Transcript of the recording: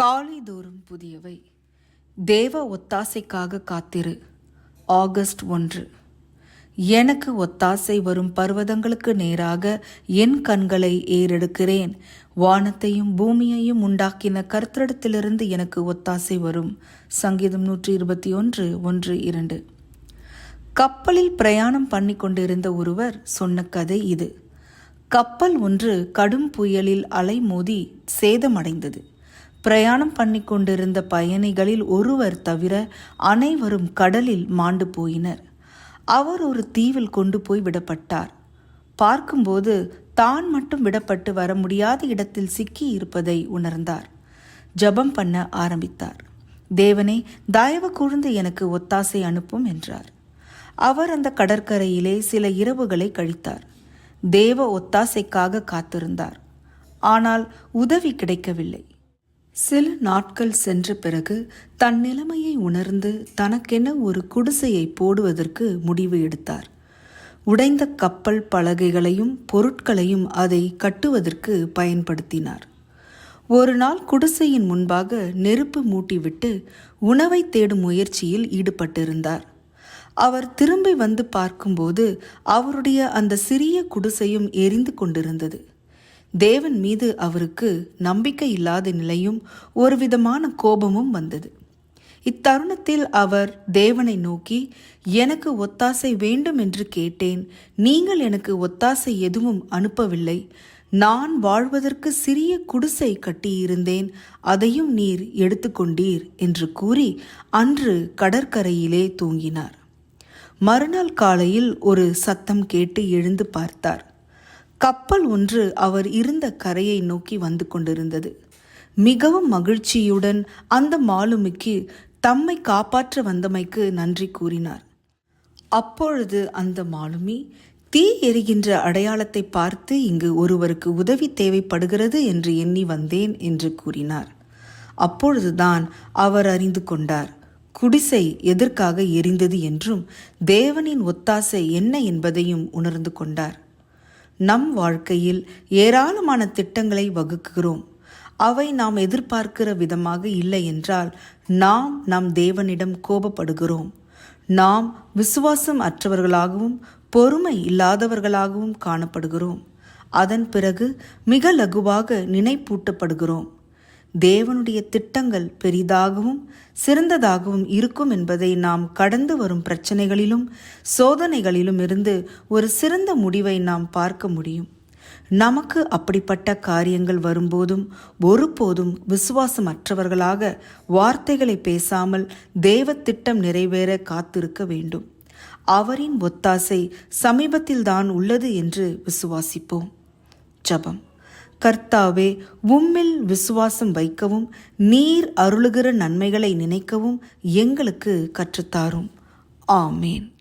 காலைதோறும் புதியவை. தேவ ஒத்தாசைக்காக காத்திரு. ஆகஸ்ட் ஒன்று. எனக்கு ஒத்தாசை வரும் பர்வதங்களுக்கு நேராக என் கண்களை ஏறெடுக்கிறேன். வானத்தையும் பூமியையும் உண்டாக்கின கர்த்தரிடத்திலிருந்து எனக்கு ஒத்தாசை வரும். சங்கீதம் நூற்றி இருபத்தி ஒன்று ஒன்று இரண்டு. கப்பலில் பிரயாணம் பண்ணி கொண்டிருந்த ஒருவர் சொன்ன கதை இது. கப்பல் ஒன்று கடும் புயலில் அலைமோதி சேதமடைந்தது. பிரயாணம் பண்ணி கொண்டிருந்த பயணிகளில் ஒருவர் தவிர அனைவரும் கடலில் மாண்டு போயினர். அவர் ஒரு தீவில் கொண்டு போய் விடப்பட்டார். பார்க்கும்போது தான் மட்டும் விடப்பட்டு வர முடியாத இடத்தில் சிக்கி இருப்பதை உணர்ந்தார். ஜபம் பண்ண ஆரம்பித்தார். தேவனே தயவு கூர்ந்து எனக்கு ஒத்தாசை அனுப்பும் என்றார். அவர் அந்த கடற்கரையிலே சில இரவுகளை கழித்தார். தேவ ஒத்தாசைக்காக காத்திருந்தார். ஆனால் உதவி கிடைக்கவில்லை. சில நாட்கள் சென்ற பிறகு தன் நிலைமையை உணர்ந்து தனக்கென ஒரு குடிசையை போடுவதற்கு முடிவு எடுத்தார். உடைந்த கப்பல் பலகைகளையும் பொருட்களையும் அதை கட்டுவதற்கு பயன்படுத்தினார். ஒரு நாள் குடிசையின் முன்பாக நெருப்பு மூட்டிவிட்டு உணவை தேடும் முயற்சியில் ஈடுபட்டிருந்தார். அவர் திரும்பி வந்து பார்க்கும்போது அவருடைய அந்த சிறிய குடிசையும் எரிந்து கொண்டிருந்தது. தேவன் மீது அவருக்கு நம்பிக்கை இல்லாத நிலையும் ஒருவிதமான கோபமும் வந்தது. இத்தருணத்தில் அவர் தேவனை நோக்கி எனக்கு ஒத்தாசை வேண்டும் என்று கேட்டேன். நீங்கள் எனக்கு ஒத்தாசை எதுவும் அனுப்பவில்லை. நான் வாழ்வதற்கு சிறிய குடிசை கட்டியிருந்தேன். அதையும் நீர் எடுத்துக்கொண்டீர் என்று கூறி அன்று கடற்கரையிலே தூங்கினார். மறுநாள் காலையில் ஒரு சத்தம் கேட்டு எழுந்து பார்த்தார். கப்பல் ஒன்று அவர் இருந்த கரையை நோக்கி வந்து கொண்டிருந்தது. மிகவும் மகிழ்ச்சியுடன் அந்த மாலுமிக்கு தம்மை காப்பாற்ற வந்தமைக்கு நன்றி கூறினார். அப்பொழுது அந்த மாலுமி தீ எரிகின்ற அடையாளத்தை பார்த்து இங்கு ஒருவருக்கு உதவி தேவைப்படுகிறது என்று எண்ணி வந்தேன் என்று கூறினார். அப்பொழுதுதான் அவர் அறிந்து கொண்டார் குடிசை எதற்காக எரிந்தது என்றும் தேவனின் ஒத்தாசை என்ன என்பதையும் உணர்ந்து கொண்டார். நம் வாழ்க்கையில் ஏராளமான திட்டங்களை வகுக்கிறோம். அவை நாம் எதிர்பார்க்கிற விதமாக இல்லை என்றால் நாம் நம் தேவனிடம் கோபப்படுகிறோம். நாம் விசுவாசம் அற்றவர்களாகவும் பொறுமை இல்லாதவர்களாகவும் காணப்படுகிறோம். அதன் பிறகு மிக லகுவாக நினைப்பூட்டப்படுகிறோம். தேவனுடைய திட்டங்கள் பெரிதாகவும் சிறந்ததாகவும் இருக்கும் என்பதை நாம் கடந்து வரும் பிரச்சனைகளிலும் சோதனைகளிலும் இருந்து ஒரு சிறந்த முடிவை நாம் பார்க்க முடியும். நமக்கு அப்படிப்பட்ட காரியங்கள் வரும்போதும் ஒருபோதும் விசுவாசமற்றவர்களாக வார்த்தைகளை பேசாமல் தேவ திட்டம் நிறைவேற காத்திருக்க வேண்டும். அவரின் ஒத்தாசை சமீபத்தில்தான் உள்ளது என்று விசுவாசிப்போம். ஜபம். கர்த்தாவே உம்மில் விசுவாசம் வைக்கவும் நீர் அருளுகிற நன்மைகளை நினைக்கவும் எங்களுக்கு கற்றுத்தாரும். ஆமேன்.